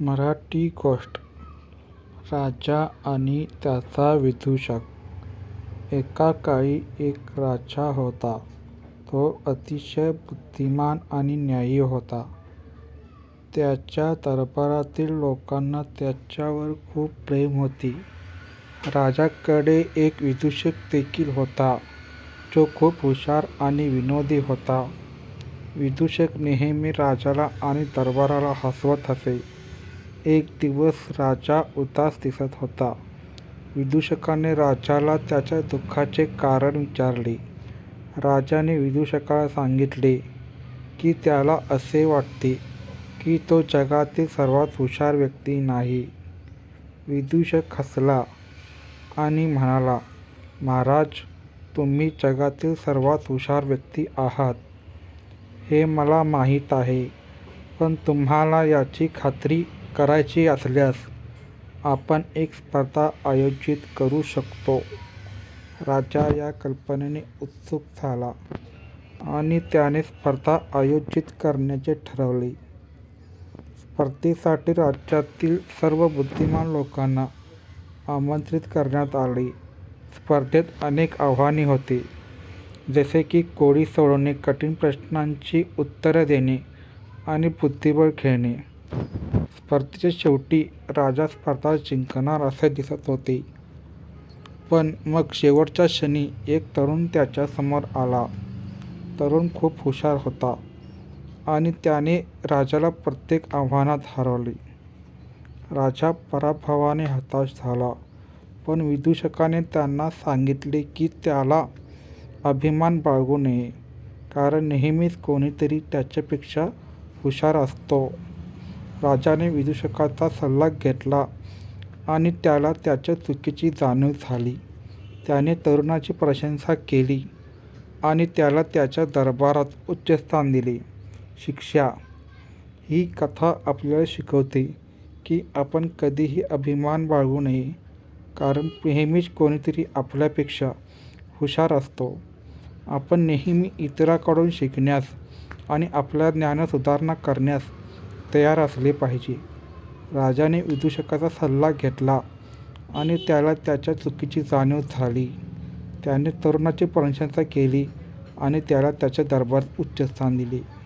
मराठी गोष्ट राजा आणि त्याचा विदूषक एका काळी एक राजा होता. तो अतिशय बुद्धिमान आणि न्यायी होता. त्याच्या दरबारातील लोकांना त्याच्यावर खूप प्रेम होते. राजाकडे एक विदूषक देखील होता, जो खूप हुशार आणि विनोदी होता. विदूषक नेहमी राजाला आणि दरबाराला हसवत असे. एक दिवस राजा उदास दिसत होता. विदूषकाने राजाला त्याच्या दुःखाचे कारण विचारले. राजाने विदूषकाला सांगितले की त्याला असे वाटते की तो जगातील सर्वात हुशार व्यक्ती नाही. विदूषक हसला आणि म्हणाला, महाराज, तुम्ही जगातील सर्वात हुशार व्यक्ती आहात हे मला माहीत आहे. पण तुम्हाला याची खात्री करायची असल्यास आपण एक स्पर्धा आयोजित करू शकतो. राजा या कल्पनेने उत्सुक झाला आणि त्याने स्पर्धा आयोजित करण्याचे ठरवले. स्पर्धेसाठी राज्यातील सर्व बुद्धिमान लोकांना आमंत्रित करण्यात आले. स्पर्धेत अनेक आव्हाने होती, जसे की कोळी सोडवणे, कठीण प्रश्नांची उत्तरे देणे आणि बुद्धिबळ खेळणे. स्पर्धेच्या शेवटी राजा स्पर्धा जिंकणार असे दिसत होते. पण मग शेवटच्या क्षणी एक तरुण त्याच्यासमोर आला. तरुण खूप हुशार होता आणि त्याने राजाला प्रत्येक आव्हानात हरवले. राजा पराभवाने हताश झाला. पण विदूषकाने त्यांना सांगितले की त्याला अभिमान बाळगू नये, कारण नेहमीच कोणीतरी त्याच्यापेक्षा हुशार असतो. राजाने विदूषकाचा सल्ला घेतला आणि त्याला त्याच्या चुकीची जाणीव झाली. त्याने तरुणाची प्रशंसा केली आणि त्याला त्याच्या दरबारात उच्च स्थान दिले. शिक्षा ही कथा आपल्याला शिकवते की आपण कधीही अभिमान बाळगू नये, कारण नेहमीच कोणीतरी आपल्यापेक्षा हुशार असतो. आपण नेहमी इतरांकडून शिकण्यास आणि आपल्या ज्ञानात सुधारणा करण्यास तयार असले पाहिजे. राजाने विदूषकाचा सल्ला घेतला आणि त्याला त्याच्या चुकीची जाणीव झाली. त्याने तरुणाची प्रशंसा केली आणि त्याला त्याच्या दरबारात उच्च स्थान दिले.